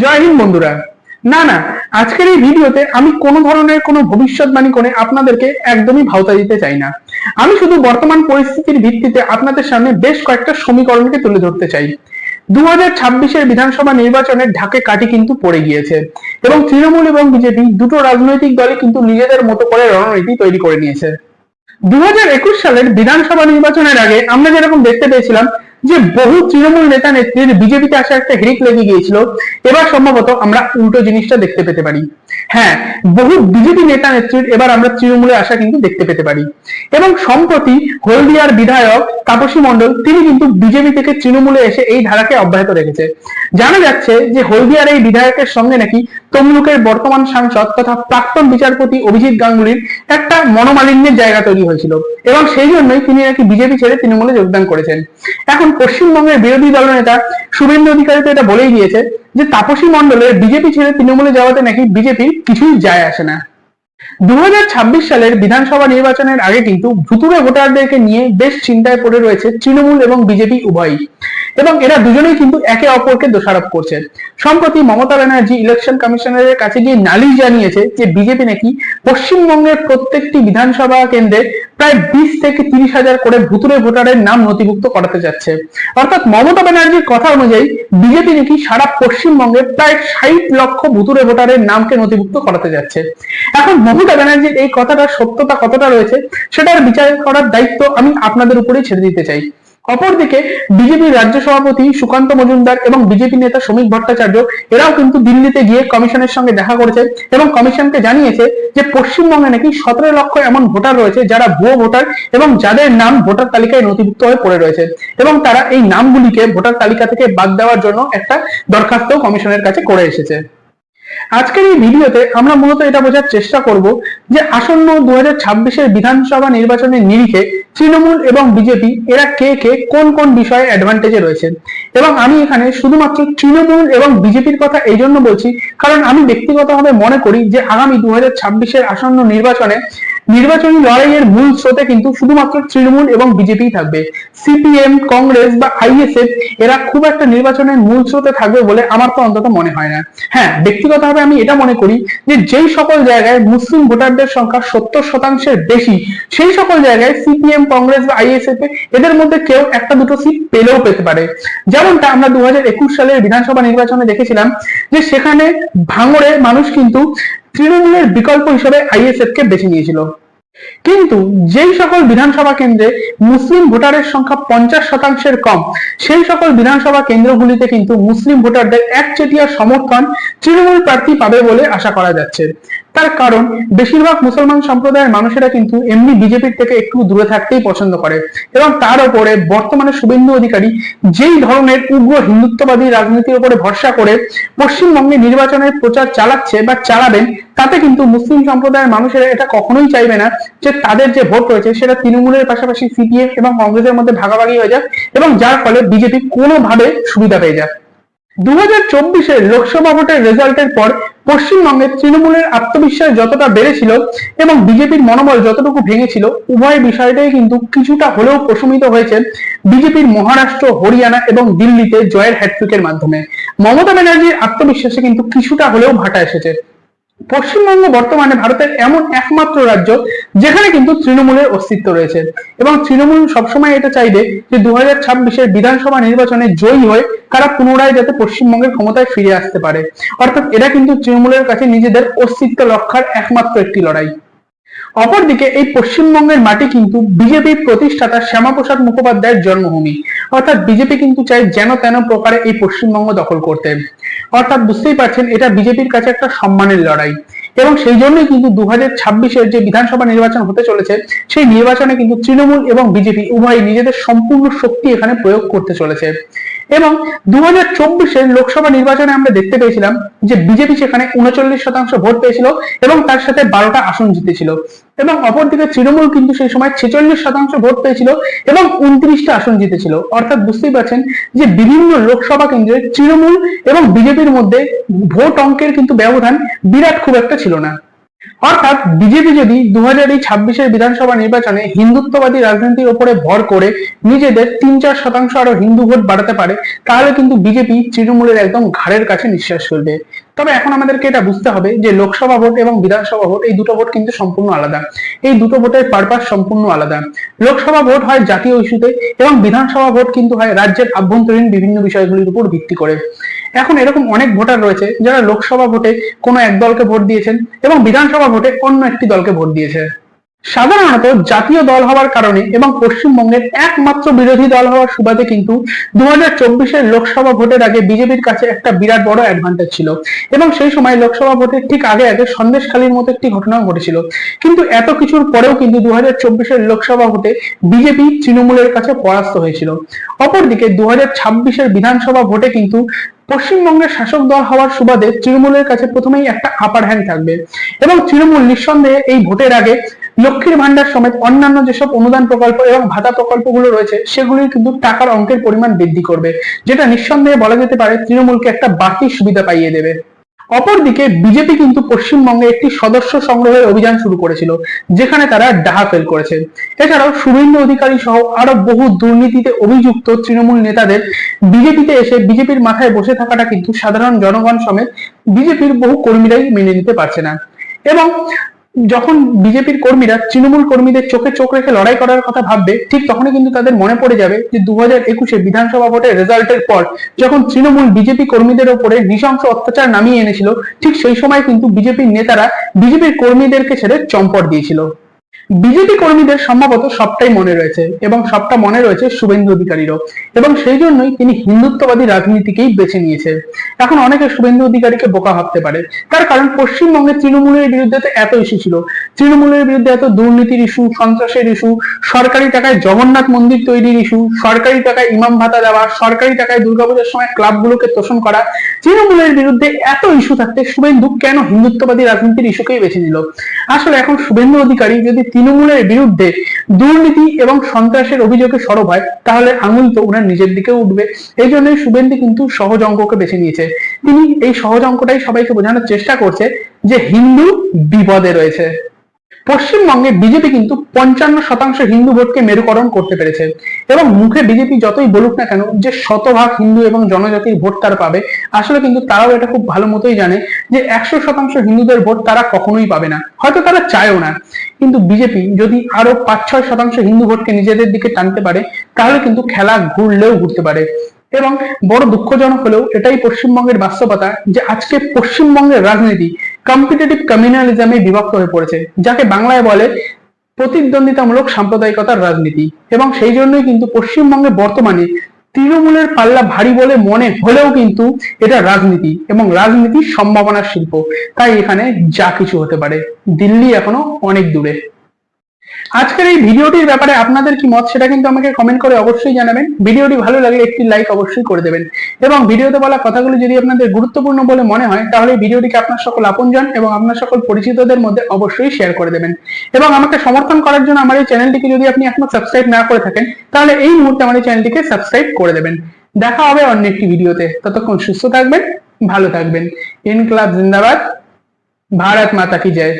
জয় হিন্দ বন্ধুরা। না না, আজকের এই ভিডিওতে আমি কোনো ধরনের কোনো ভবিষ্যৎবাণী করে আপনাদেরকে একদমই ভাওতা দিতে চাই না। আমি শুধু বর্তমান পরিস্থিতির ভিত্তিতে আপনাদের সামনে বেশ কয়েকটা সমীকরণকে তুলে ধরতে চাই। দু হাজার ছাব্বিশের বিধানসভা নির্বাচনের ঢাকে কাটি কিন্তু পড়ে গিয়েছে এবং তৃণমূল এবং বিজেপি দুটো রাজনৈতিক দলই কিন্তু নিজেদের মতো করে রণনীতি তৈরি করে নিয়েছে। দু সালের বিধানসভা নির্বাচনের আগে আমরা যেরকম দেখতে পেয়েছিলাম যে বহু তৃণমূল নেতা নেত্রীর বিজেপিতে আসার একটা হিড়িক লেগে গিয়েছিল। এবার সম্ভবত আমরা উল্টো জিনিসটা দেখতে পেতে পারি। হ্যাঁ বহু বিজেপি নেতা নেত্রীর এবার আমরা তৃণমূলে আসা কিন্তু দেখতে পেতে পারি। এবং সম্প্রতি হলদিয়ার বিধায়ক তাপসী মণ্ডল, তিনি কিন্তু বিজেপি থেকে তৃণমূলে এসে এই ধারাকে অব্যাহত রেখেছে। জানা যাচ্ছে যে হলদিয়ার এই বিধায়কের সঙ্গে নাকি তমলুকের বর্তমান সাংসদ তথা প্রাক্তন বিচারপতি অভিজিৎ গাঙ্গুলির একটা মনোমালিন্যের জায়গা তৈরি হয়েছিল এবং সেই জন্যই তিনি নাকি বিজেপি ছেড়ে তৃণমূলে যোগদান করেছেন। এখন পশ্চিমবঙ্গের বিরোধী দলনেতা শুভেন্দু অধিকারী তো এটা বলেই দিয়েছে যে তাপসী মণ্ডলের বিজেপি ছেড়ে তৃণমূলে যাওয়াতে নাকি বিজেপির কিছুই যায় আসে না। দু হাজার ছাব্বিশ সালের বিধানসভা নির্বাচনের আগে কিন্তু ভুতুরে ভোটারদেরকে নিয়ে বেশ চিন্তায় পড়ে রয়েছে তৃণমূল এবং বিজেপি উভয়ই। এবং এরা দুজনেই কিন্তু একে অপরকে দোষারোপ করছে। সম্প্রতি মমতা ব্যানার্জি ইলেকশন কমিশনারের কাছে গিয়ে নালিশ জানিয়েছে যে বিজেপি নাকি পশ্চিমবঙ্গের প্রত্যেকটি বিধানসভা কেন্দ্রে প্রায় বিশ থেকে তিরিশ হাজার করে ভুতুরে ভোটারের নাম নথিভুক্ত করাতে যাচ্ছে। অর্থাৎ মমতা ব্যানার্জির কথা অনুযায়ী বিজেপি নাকি সারা পশ্চিমবঙ্গে প্রায় ষাট লক্ষ ভুতুরে ভোটারের নামকে নথিভুক্ত করাতে যাচ্ছে। এখন মমতা ব্যানার্জির এই কথাটার সত্যতা কতটা রয়েছে, সেটার বিচার করার দায়িত্ব আমি আপনাদের উপরেই ছেড়ে দিতে চাই। অপরদিকে বিজেপির রাজ্য সভাপতি সুকান্ত মজুমদার এবং বিজেপি নেতা শ্রমিক ভট্টাচার্য, এরাও কিন্তু দিল্লিতে গিয়ে কমিশনের সঙ্গে দেখা করেছে এবং কমিশনকে জানিয়েছে যে পশ্চিমবঙ্গে নাকি সতেরো লক্ষ এমন ভোটার রয়েছে যারা ভুয়ো ভোটার এবং যাদের নাম ভোটার তালিকায় নথিভুক্ত হয়ে পড়ে রয়েছে এবং তারা এই নামগুলিকে ভোটার তালিকা থেকে বাদ দেওয়ার জন্য একটা দরখাস্ত কমিশনের কাছে করে এসেছে। আজকের এই ভিডিওতে আমরা মূলত এটা বোঝার চেষ্টা করব যে আসন্ন দু হাজার বিধানসভা নির্বাচনের নিরিখে তৃণমূল এবং বিজেপি এরা কে কে কোন কোন বিষয়ে অ্যাডভান্টেজে রয়েছে। এবং আমি এখানে শুধুমাত্র তৃণমূল এবং বিজেপির কথা এই জন্য বলছি, কারণ আমি ব্যক্তিগতভাবে মনে করি যে আগামী দু হাজার আসন্ন নির্বাচনে নির্বাচনী লড়াইয়ের মূল স্রোতে কিন্তু শুধুমাত্র তৃণমূল এবং বিজেপি থাকবে। সিপিএম, কংগ্রেস বা আইএসএফ এরা খুব একটা নির্বাচনের মূল স্রোতে থাকবে বলে আমার তো অন্তত মনে হয় না। হ্যাঁ ব্যক্তিগতভাবে আমি এটা মনে করি যে যেই সকল জায়গায় মুসলিম ভোটারদের সংখ্যা সত্তর শতাংশের বেশি, সেই সকল জায়গায় সিপিএম, কংগ্রেস বা আইএসএফ এদের মধ্যে কেউ একটা দুটো সিট পেলেও পেতে পারে। যেমনটা আমরা দু সালের বিধানসভা নির্বাচনে দেখেছিলাম যে সেখানে ভাঙড়ে মানুষ কিন্তু তৃণমূলের বিকল্প হিসেবে আইএসএফ কে বেছে নিয়েছিল। কিন্তু যেই সকল বিধানসভা কেন্দ্রে মুসলিম ভোটারের সংখ্যা পঞ্চাশ শতাংশের কম, সেই সকল বিধানসভা কেন্দ্রগুলিতে কিন্তু মুসলিম ভোটারদের একচেটিয়া সমর্থন তৃণমূল প্রার্থী পাবে বলে আশা করা যাচ্ছে। তার কারণ, বেশিরভাগ মুসলমান সম্প্রদায়ের মানুষেরা কিন্তু এমনি বিজেপির থেকে একটু দূরে থাকতেই পছন্দ করে। এবং তার উপরে বর্তমানে শুভেন্দু অধিকারী যেই ধরনের উগ্র হিন্দুত্ববাদী রাজনীতির উপরে ভরসা করে পশ্চিমবঙ্গে নির্বাচনের প্রচার চালাচ্ছে বা চালাবেন, তাতে কিন্তু মুসলিম সম্প্রদায়ের মানুষেরা এটা কখনোই চাইবে না যে তাদের যে ভোট রয়েছে সেটা তৃণমূলের পাশাপাশি সিপিএম এবং কংগ্রেসের মধ্যে ভাগাভাগি হয়ে যাক এবং যার ফলে বিজেপি কোনোভাবে সুবিধা পেয়ে যাক। দু হাজার চব্বিশের লোকসভা ভোটের রেজাল্টের পর পশ্চিমবঙ্গে তৃণমূলের আত্মবিশ্বাস যতটা বেড়েছিল এবং বিজেপির মনোবল যতটুকু ভেঙেছিল, উভয় বিষয়টাই কিন্তু কিছুটা হলেও প্রশমিত হয়েছে বিজেপির মহারাষ্ট্র, হরিয়ানা এবং দিল্লিতে জয়ের হ্যাট্রিকের মাধ্যমে। মমতা ব্যানার্জির আত্মবিশ্বাসে কিন্তু কিছুটা হলেও ভাটা এসেছে। পশ্চিমবঙ্গ বর্তমানে ভারতের এমন একমাত্র রাজ্য যেখানে কিন্তু তৃণমূলের অস্তিত্ব রয়েছে। এবং তৃণমূল সবসময় এটা চাইবে যে দু হাজার ছাব্বিশের বিধানসভা নির্বাচনে জয়ী হয়ে তারা পুনরায় যাতে পশ্চিমবঙ্গের ক্ষমতায় ফিরে আসতে পারে। অর্থাৎ এটা কিন্তু তৃণমূলের কাছে নিজেদের অস্তিত্ব রক্ষার একমাত্র একটি লড়াই। অপরদিকে এই পশ্চিমবঙ্গের মাটি কিন্তু বিজেপির প্রতিষ্ঠাতা শ্যামাপ্রসাদ মুখোপাধ্যায়ের জন্মভূমি। অর্থাৎ বিজেপি কিন্তু চায় যেন তেন প্রকারে এই পশ্চিমবঙ্গ দখল করতে। অর্থাৎ বুঝতেই পারছেন, এটা বিজেপির কাছে একটা সম্মানের লড়াই। এবং সেই জন্যই কিন্তু দু হাজার ছাব্বিশের যে বিধানসভা নির্বাচন হতে চলেছে, সেই নির্বাচনে কিন্তু তৃণমূল এবং বিজেপি উভয় নিজেদের সম্পূর্ণ শক্তি এখানে প্রয়োগ করতে চলেছে। এবং দু হাজার চব্বিশের লোকসভা নির্বাচনে আমরা দেখতে পেয়েছিলাম যে বিজেপি সেখানে উনচল্লিশ শতাংশ ভোট পেয়েছিল এবং তার সাথে বারোটা আসন জিতেছিল। এবং অপরদিকে তৃণমূল কিন্তু সেই সময় ছেচল্লিশ শতাংশ ভোট পেয়েছিল এবং উনত্রিশটা আসন জিতেছিল। অর্থাৎ বুঝতেই পারছেন যে বিভিন্ন লোকসভা কেন্দ্রে তৃণমূল এবং বিজেপির মধ্যে ভোট অঙ্কের কিন্তু ব্যবধান বিরাট খুব একটা ছিল না। অর্থাৎ বিজেপি যদি দু হাজার ছাব্বিশের বিধানসভা নির্বাচনে হিন্দুত্ববাদী রাজনীতির উপরে ভর করে নিজেদের তিন চার শতাংশ আরও হিন্দু ভোট বাড়াতে পারে, তাহলে কিন্তু বিজেপি তৃণমূলের একদম ঘাড়ের কাছে নিঃশ্বাস ফেলবে। তবে এখন আমাদেরকে এটা বুঝতে হবে যে লোকসভা ভোট এবং বিধানসভা ভোট এই দুটো ভোট কিন্তু সম্পূর্ণ আলাদা। এই দুটো ভোটের পারপাস সম্পূর্ণ আলাদা। লোকসভা ভোট হয় জাতীয় ইস্যুতে এবং বিধানসভা ভোট কিন্তু হয় রাজ্যের আভ্যন্তরীণ বিভিন্ন বিষয়গুলির উপর ভিত্তি করে। এখন এরকম অনেক ভোটার রয়েছে যারা লোকসভা ভোটে কোনো এক দলকে ভোট দিয়েছেন এবং বিধানসভা ভোটে অন্য একটি দলকে ভোট দিয়েছে। সাধারণত জাতীয় দল হওয়ার কারণে এবং পশ্চিমবঙ্গের একমাত্র বিরোধী দল হওয়ার সুবাদে কিন্তু দু হাজার লোকসভা ভোটের আগে বিজেপির কাছে একটা বিরাট বড় অ্যাডভান্টেজ ছিল এবং সেই সময় লোকসভা ভোটের ঠিক আগে আগে সন্দেশখালীর মতো একটি ঘটনাও ঘটেছিল। কিন্তু এত কিছুর পরেও কিন্তু দু হাজার লোকসভা ভোটে বিজেপি তৃণমূলের কাছে পরাস্ত হয়েছিল। অপরদিকে দু হাজার বিধানসভা ভোটে কিন্তু পশ্চিমবঙ্গের শাসক দল হওয়ার সুবাদে তৃণমূলের কাছে প্রথমেই একটা আপার হ্যান্ড থাকবে। এবং তৃণমূল নিঃসন্দেহে এই ভোটের আগে লক্ষ্মীর ভান্ডার সমেত অন্যান্য যেসব অনুদান প্রকল্প এবং ভাতা প্রকল্পগুলো রয়েছে সেগুলির কিন্তু টাকার অঙ্কের পরিমাণ বৃদ্ধি করবে, যেটা নিঃসন্দেহে বলা যেতে পারে তৃণমূলকে একটা বাড়তি সুবিধা পাইয়ে দেবে। অপরদিকে বিজেপি কিন্তু পশ্চিমবঙ্গে একটি সদস্য সংগ্রহের অভিযান শুরু করেছিল, যেখানে তারা ডাহা ফেল করেছে। এছাড়াও শুভেন্দু অধিকারী সহ আরও বহু দুর্নীতিতে অভিযুক্ত তৃণমূল নেতাদের বিজেপিতে এসে বিজেপির মাথায় বসে থাকাটা কিন্তু সাধারণ জনগণ সমেত বিজেপির বহু কর্মীরাই মেনে নিতে পারছে না। এবং যখন বিজেপির কর্মীরা, তৃণমূল কর্মীদের চোখে চোখ রেখে লড়াই করার কথা ভাববে, ঠিক তখনই কিন্তু তাদের মনে পড়ে যাবে যে দু হাজার একুশে বিধানসভা ভোটের রেজাল্টের পর যখন তৃণমূল বিজেপি কর্মীদের ওপরে নৃশংস অত্যাচার নামিয়ে এনেছিল, ঠিক সেই সময় কিন্তু বিজেপির নেতারা বিজেপির কর্মীদেরকে ছেড়ে চম্পট দিয়েছিল। বিজেপি কর্মীদের সম্ভবত সবটাই মনে রয়েছে এবং সবটা মনে রয়েছে শুভেন্দু অধিকারীরও। এবং সেই জন্যই তিনি হিন্দুত্ববাদী রাজনীতিকেই বেছে নিয়েছে। এখন অনেকে শুভেন্দু অধিকারীকে বোকা ভাবতে পারে। তার কারণ পশ্চিমবঙ্গে তৃণমূলের বিরুদ্ধে তো এত ইস্যু ছিল। তৃণমূলের বিরুদ্ধে এত দুর্নীতির ইস্যু, সন্ত্রাসের ইস্যু, সরকারি টাকায় জগন্নাথ মন্দির তৈরির ইস্যু, সরকারি টাকায় ইমাম ভাতা দেওয়া, সরকারি টাকায় দুর্গাপূজার সময় ক্লাবগুলোকে তোষণ করা, তৃণমূলের বিরুদ্ধে এত ইস্যু থাকতে শুভেন্দু কেন হিন্দুত্ববাদী রাজনীতির ইস্যুকেই বেছে নিল? আসলে এখন শুভেন্দু অধিকারী যদি তৃণমূলের বিরুদ্ধে দুর্নীতি এবং সন্ত্রাসের অভিযোগে সরব হয়, তাহলে আঙুল তো ওনার নিজের দিকে উঠবে। এই জন্য শুভেন্দু কিন্তু সহজ অঙ্ককে বেছে নিয়েছে। তিনি এই সহজ অঙ্কটাই সবাইকে বোঝানোর চেষ্টা করছে যে হিন্দু বিপদে রয়েছে। পশ্চিমবঙ্গে বিজেপি কিন্তু পঞ্চান্ন শতাংশ হিন্দু ভোটকে মেরুকরণ করতে পেরেছে। এবং মুখে বিজেপি যতই বলুক না কেন, যে শতভাগ হিন্দু এবং জনজাতির ভোট তারা পাবে, আসলে কিন্তু তারাও এটা খুব ভালো মতোই জানে যে একশো শতাংশ হিন্দুদের ভোট তারা কখনোই পাবে না। হয়তো তারা চায়ও না। কিন্তু বিজেপি যদি আরও পাঁচ ছয় শতাংশ হিন্দু ভোটকে নিজেদের দিকে টানতে পারে, তাহলে কিন্তু খেলা ঘুরলেও ঘুরতে পারে। এবং বড় দুঃখজনক হলেও এটাই পশ্চিমবঙ্গের বাস্তবতা যে আজকে পশ্চিমবঙ্গের রাজনীতি কম্পিটিটিভ কমিউনালিজমে বিভক্ত হয়ে পড়েছে, যাকে বাংলায় বলে প্রতিদ্বন্দ্বিতামূলক সাম্প্রদায়িকতার রাজনীতি। এবং সেই জন্যই কিন্তু পশ্চিমবঙ্গে বর্তমানে তৃণমূলের পাল্লা ভারী বলে মনে হলেও কিন্তু এটা রাজনীতি এবং রাজনীতির সম্ভাবনার শিল্প। তাই এখানে যা কিছু হতে পারে, দিল্লি এখনও অনেক দূরে। আজকের এই ভিডিওটির ব্যাপারে আপনাদের কি মত সেটা কিন্তু আমাকে কমেন্ট করে অবশ্যই জানাবেন। ভিডিওটি ভালো লাগলে একটি লাইক অবশ্যই করে দেবেন। এবং ভিডিওতে বলা কথাগুলো যদি আপনাদের গুরুত্বপূর্ণ বলে মনে হয়, তাহলে ভিডিওটিকে আপনার সকল আপনজন এবং আপনার সকল পরিচিতদের মধ্যে অবশ্যই শেয়ার করে দেবেন। এবং আমাকে সমর্থন করার জন্য আমার এই চ্যানেলটিকে যদি আপনি এখনও সাবস্ক্রাইব না করে থাকেন, তাহলে এই মুহূর্তে আমার এই চ্যানেলটিকে সাবস্ক্রাইব করে দেবেন। দেখা হবে অন্য একটি ভিডিওতে। ততক্ষণ সুস্থ থাকবেন, ভালো থাকবেন। ইনকলাব জিন্দাবাদ। ভারত মাতা কি জয়।